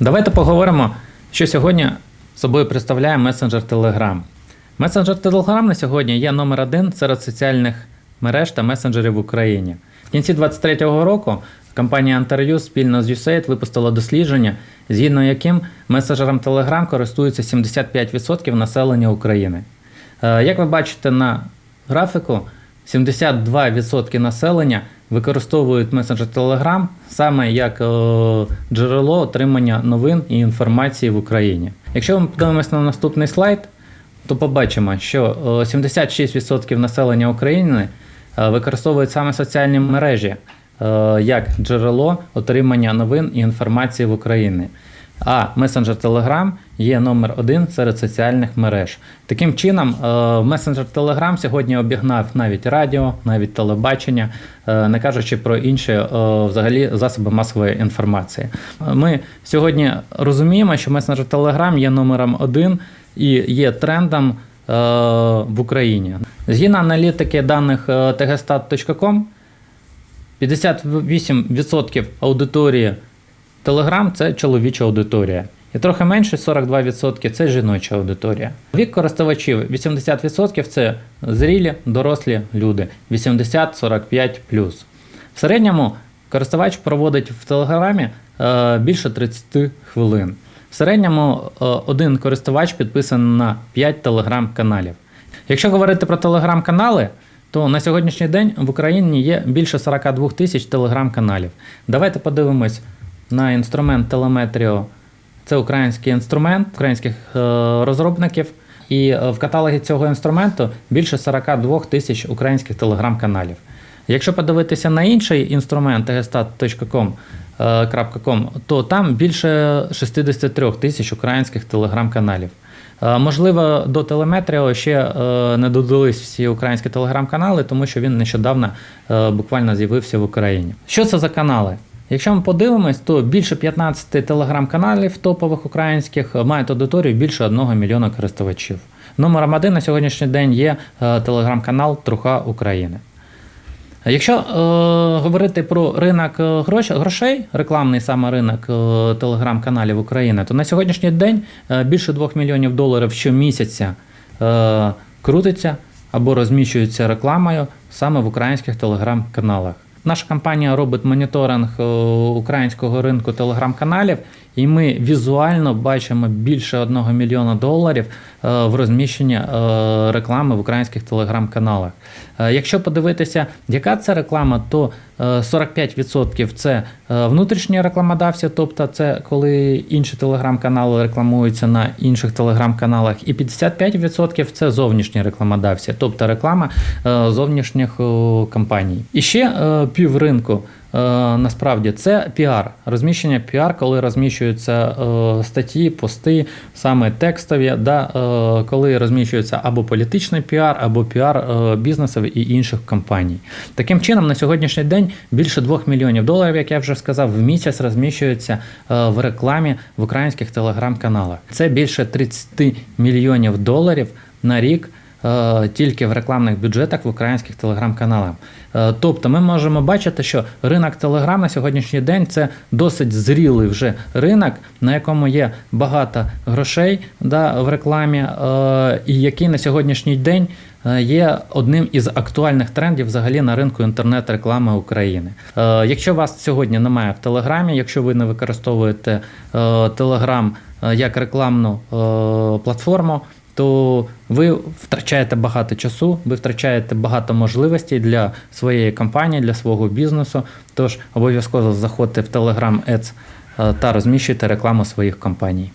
Давайте поговоримо, що сьогодні собою представляє месенджер Telegram. Месенджер Telegram на сьогодні є номер один серед соціальних мереж та месенджерів в Україні. В кінці 2023 року компанія Antareus спільно з USAID випустила дослідження, згідно яким месенджером Telegram користується 75% населення України. Е, Як ви бачите на графіку, 72% населення використовують месенджер Telegram саме як е, джерело отримання новин і інформації в Україні. Якщо ми подивимося на наступний слайд, то побачимо, що е, 76% населення України е, використовують саме соціальні мережі е, як джерело отримання новин і інформації в Україні. А месенджер Telegram є номер один серед соціальних мереж. Таким чином, е, месенджер Telegram сьогодні обігнав навіть радіо, навіть телебачення, е, не кажучи про інші е, взагалі засоби масової інформації. Ми сьогодні розуміємо, що месенджер Telegram є номером один і є трендом в Україні. Згідно аналітики даних tgstat.com, 58% аудиторії Telegram – це чоловіча аудиторія. І трохи менше 42% це жіноча аудиторія. Вік користувачів 80% це зрілі, дорослі люди, 80-45 В середньому користувач проводить в Телеграмі е, більше 30 хвилин. В середньому е, один користувач підписаний на 5 телеграм-каналів. Якщо говорити про телеграм-канали, то на сьогоднішній день в Україні є більше 42 тисяч телеграм-каналів. Давайте подивимось на інструмент Telemetrio. Це український інструмент українських е, розробників. І е, в каталогі цього інструменту більше 42 тисяч українських телеграм-каналів. Якщо подивитися на інший інструмент tegestat.com, е, то там більше 63 тисяч українських телеграм-каналів. Можливо, до телеметріо ще не додались всі українські телеграм-канали, тому що він нещодавно буквально з'явився в Україні. Що це за канали? Якщо ми подивимось, то більше 15 телеграм-каналів топових українських мають аудиторію більше 1 мільйона користувачів. Номером один на сьогоднішній день є е, телеграм-канал Труха України. Якщо е, говорити про ринок е, грош, грошей, рекламний саме ринок е, телеграм-каналів України, то на сьогоднішній день е, більше 2 мільйонів доларів щомісяця е, крутиться або розміщується рекламою саме в українських телеграм-каналах. Наша компанія робить моніторинг е, українського ринку телеграм-каналів, і ми візуально бачимо більше 1 мільйона доларів е, в розміщенні е, реклами в українських телеграм-каналах. Якщо подивитися, яка це реклама, то 45% це е, внутрішні рекламодавці, тобто це коли інші телеграм-канали рекламуються на інших телеграм-каналах, і 55% це зовнішні рекламодавці, тобто реклама е, зовнішніх е, компаній. І ще е, півринку. Е, Насправді це піар, розміщення піар, коли розміщуються е, статті, пости, саме текстові, да, е, коли розміщується або політичний піар, або піар бізнесів і інших компаній. Таким чином, на сьогоднішній день більше 2 мільйонів доларів, як я вже сказав, в місяць розміщується в рекламі в українських телеграм-каналах. Це більше 30 мільйонів доларів на рік. Е, Тільки в рекламних бюджетах в українських телеграм-каналах. Е, Тобто ми можемо бачити, що ринок Телеграм на сьогоднішній день це досить зрілий вже ринок, на якому є багато грошей да, в рекламі, е, і який на сьогоднішній день є одним із актуальних трендів взагалі на ринку інтернет-реклами України. Якщо вас сьогодні немає в Телеграмі, якщо ви не використовуєте Телеграм як рекламну платформу, то ви втрачаєте багато часу, ви втрачаєте багато можливостей для своєї компанії, для свого бізнесу. Тож обов'язково заходьте в Telegram Ads е, та розміщуйте рекламу своїх компаній.